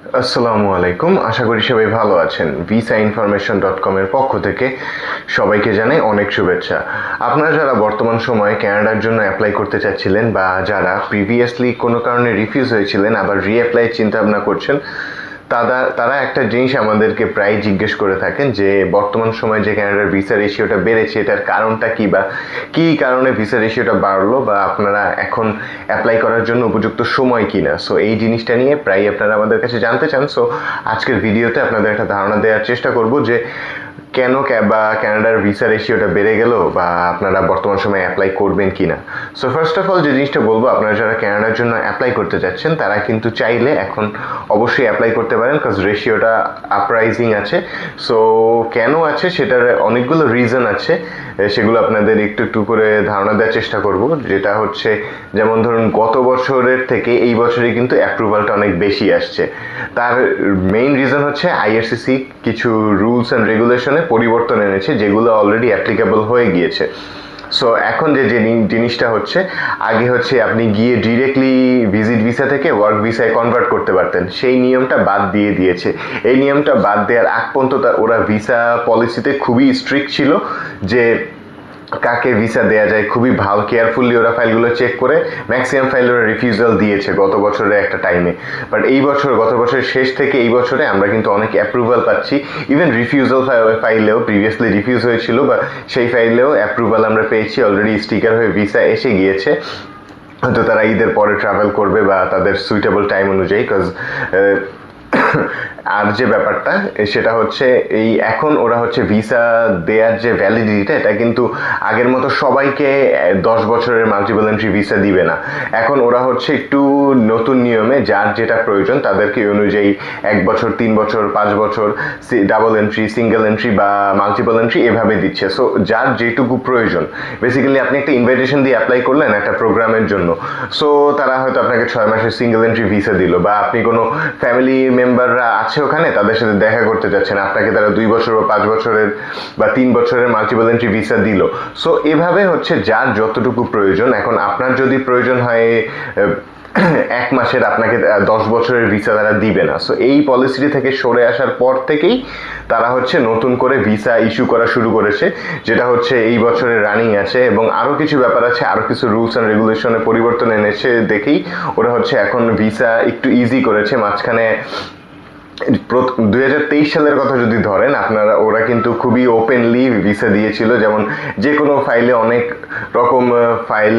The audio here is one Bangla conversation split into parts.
আসসালামু আলাইকুম। আশা করি সবাই ভালো আছেন। ভিসা ইনফরমেশন ডট কমের পক্ষ থেকে সবাইকে জানাই অনেক শুভেচ্ছা। আপনারা যারা বর্তমান সময়ে ক্যানাডার জন্য অ্যাপ্লাই করতে চাচ্ছিলেন বা যারা প্রিভিয়াসলি কোনো কারণে রিফিউজ হয়েছিলেন, আবার রিঅ্যাপ্লাই চিন্তা ভাবনা করছেন তারা তারা একটা জিনিস আমাদেরকে প্রায় জিজ্ঞেস করে থাকেন যে, বর্তমান সময়ে যে ক্যানাডার ভিসা রেশিওটা বেড়েছে, এটার কারণটা কী বা কী কারণে ভিসা রেশিওটা বাড়লো বা আপনারা এখন অ্যাপ্লাই করার জন্য উপযুক্ত সময় কি না সো এই জিনিসটা নিয়ে প্রায় আপনারা আমাদের কাছে জানতে চান। সো আজকের ভিডিওতে আপনাদের একটা ধারণা দেওয়ার চেষ্টা করব যে কেন বা ক্যানাডার ভিসা রেশিওটা বেড়ে গেল, বা আপনারা বর্তমান সময়ে অ্যাপ্লাই করবেন কি না সো ফার্স্ট অফ অল যে জিনিসটা বলব, আপনারা যারা ক্যানাডার জন্য অ্যাপ্লাই করতে যাচ্ছেন, তারা কিন্তু চাইলে এখন অবশ্যই অ্যাপ্লাই করতে পারেন কাজ রেশিওটা আপরাইজিং আছে। সো কেন আছে? সেটার অনেকগুলো রিজন আছে। সেগুলো আপনাদের একটু একটু করে ধারণা দেওয়ার চেষ্টা করব। যেটা হচ্ছে, যেমন ধরুন, গত বছরের থেকে এই বছরে কিন্তু অ্যাপ্রুভালটা অনেক বেশি আসছে। তার মেইন রিজন হচ্ছে আইআরসিসি কিছু রুলস অ্যান্ড রেগুলেশনে পরিবর্তন এনেছে, যেগুলো অলরেডি অ্যাপ্লিকেবল হয়ে গিয়েছে। সো এখন যে জিনি- জিনিসটা হচ্ছে, আগে হচ্ছে আপনি গিয়ে ডিরেক্টলি ভিজিট ভিসা থেকে ওয়ার্ক ভিসায় কনভার্ট করতে পারতেন। সেই নিয়মটা বাদ দিয়ে দিয়েছে। এই নিয়মটা বাদ দেওয়ার আগ পর্যন্ত ওরা ভিসা পলিসিতে খুবই স্ট্রিক্ট ছিল। যে কাকে ভিসা দেওয়া যায়, খুবই ভালো কেয়ারফুলি ওরা ফাইলগুলো চেক করে ম্যাক্সিমাম ফাইল ওরা রিফিউজাল দিয়েছে গত বছরের একটা টাইমে বাট এই বছর, গত বছরের শেষ থেকে এই বছরে আমরা কিন্তু অনেক অ্যাপ্রুভাল পাচ্ছি। ইভেন রিফিউজাল ফাইলেও প্রিভিয়াসলি রিফিউজ হয়েছিল, বা সেই ফাইলেও অ্যাপ্রুভাল আমরা পেয়েছি অলরেডি স্টিকার হয়ে ভিসা এসে গিয়েছে। হয়তো তারা ঈদের পরে ট্রাভেল করবে বা তাদের সুইটেবল টাইম অনুযায়ী কজ আর যে ব্যাপারটা সেটা হচ্ছে এই এখন ওরা হচ্ছে ভিসা দেওয়ার যে ভ্যালিডিটিটা এটা কিন্তু আগের মতো সবাইকে দশ বছরের মাল্টিপল এন্ট্রি ভিসা দিবে না। এখন ওরা হচ্ছে একটু নতুন নিয়মে যার যেটা প্রয়োজন, তাদেরকে অনুযায়ী এক বছর, তিন বছর, পাঁচ বছর ডাবল এন্ট্রি সিঙ্গেল এন্ট্রি বা মাল্টিপল এন্ট্রি এভাবে দিচ্ছে। সো যার যেটুকু প্রয়োজন। বেসিক্যালি আপনি একটা ইনভাইটেশন দিয়ে অ্যাপ্লাই করলেন একটা প্রোগ্রামের জন্য। সো তারা হয়তো আপনাকে ছয় মাসের সিঙ্গেল এন্ট্রি ভিসা দিল বা আপনি কোনো ফ্যামিলি মেম্বাররা আছে ওখানে, তাদের সাথে দেখা করতে যাচ্ছেন। আপনাকে তারা দুই বছর বা পাঁচ বছরের বা তিন বছরের মাল্টিপল এন্ট্রি ভিসা দিল। সো এভাবে হচ্ছে যার যতটুকু প্রয়োজন, এখন আপনার যদি প্রয়োজন হয় এক মাসের আপনাকে দশ বছরের ভিসা তারা দিবে না। সো এই পলিসিটি থেকে সরে আসার পর থেকেই তারা হচ্ছে নতুন করে ভিসা ইস্যু করা শুরু করেছে, যেটা হচ্ছে এই বছরের রানিং আছে এবং আরও কিছু ব্যাপার আছে আরও কিছু রুলস অ্যান্ড রেগুলেশনে পরিবর্তন এনেছে দেখেই ওরা হচ্ছে এখন ভিসা একটু ইজি করেছে। মাঝখানে দুই হাজার তেইশ সালের কথা যদি ধরেন, আপনারা, ওরা কিন্তু খুবই ওপেনলি ভিসা দিয়েছিল। যেমন যে কোনো ফাইলে অনেক রকম ফাইল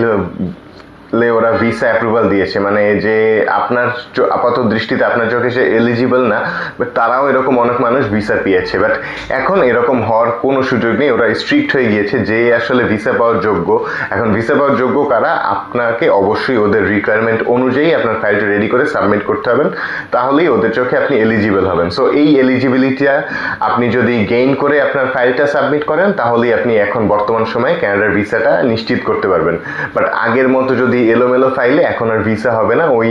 লে ওরা ভিসা অ্যাপ্রুভাল দিয়েছে। মানে যে আপনার আপাত দৃষ্টিতে আপনার চোখে সে এলিজিবল না বাট তারাও এরকম অনেক মানুষ ভিসা পেয়েছে। বাট এখন এরকম হওয়ার কোনো সুযোগ নেই। ওরা স্ট্রিক্ট হয়ে গিয়েছে যে আসলে ভিসা পাওয়ার যোগ্য। এখন ভিসা পাওয়ার যোগ্য কারা, আপনাকে অবশ্যই ওদের রিকোয়ারমেন্ট অনুযায়ী আপনার ফাইলটা রেডি করে সাবমিট করতে হবেন তাহলেই ওদের চোখে আপনি এলিজিবল হবেন। সো এই এলিজিবিলিটিটা আপনি যদি গেইন করে আপনার ফাইলটা সাবমিট করেন, তাহলেই আপনি এখন বর্তমান সময়ে ক্যানাডার ভিসাটা নিশ্চিত করতে পারবেন। বাট আগের মতো যদি এলোমেলো ফাইলে এখন আর ভিসা হবে না, ওই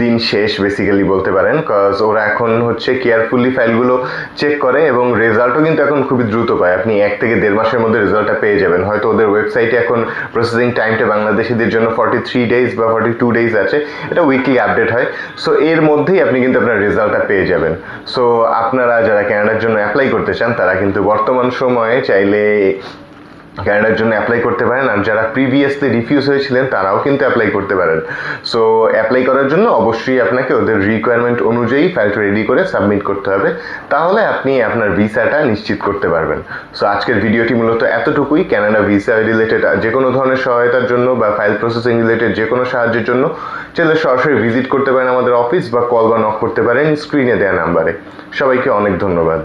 দিন শেষ বেসিক্যালি বলতে পারেন কজ ওরা এখন হচ্ছে কেয়ারফুলি ফাইলগুলো চেক করে এবং রেজাল্টও কিন্তু এখন খুবই দ্রুত পায়। আপনি এক থেকে দেড় মাসের মধ্যে রেজাল্টটা পেয়ে যাবেন। হয়তো ওদের ওয়েবসাইটে এখন প্রসেসিং টাইমটা বাংলাদেশিদের জন্য ফর্টি থ্রি ডেজ বা ফর্টি টু ডেজ আছে, এটা উইকলি আপডেট হয়। সো এর মধ্যেই আপনি কিন্তু আপনার রেজাল্টটা পেয়ে যাবেন। সো আপনারা যারা ক্যানাডার জন্য অ্যাপ্লাই করতে চান, তারা কিন্তু বর্তমান সময়ে চাইলে ক্যানাডার জন্য অ্যাপ্লাই করতে পারেন। আর যারা প্রিভিয়াসলি রিফিউজ হয়েছিলেন, তারাও কিন্তু অ্যাপ্লাই করতে পারেন। সো অ্যাপ্লাই করার জন্য অবশ্যই আপনাকে ওদের রিকোয়ারমেন্ট অনুযায়ী ফাইলটা রেডি করে সাবমিট করতে হবে। তাহলে আপনি আপনার ভিসাটা নিশ্চিত করতে পারবেন। সো আজকের ভিডিওটি মূলত এতটুকুই। ক্যানাডা ভিসা রিলেটেড যে কোনো ধরনের সহায়তার জন্য বা ফাইল প্রসেসিং রিলেটেড যে কোনো সাহায্যের জন্য চাইলে সরাসরি ভিজিট করতে পারেন আমাদের অফিস বা কল বা নক করতে পারেন স্ক্রিনে দেওয়া নাম্বারে সবাইকে অনেক ধন্যবাদ।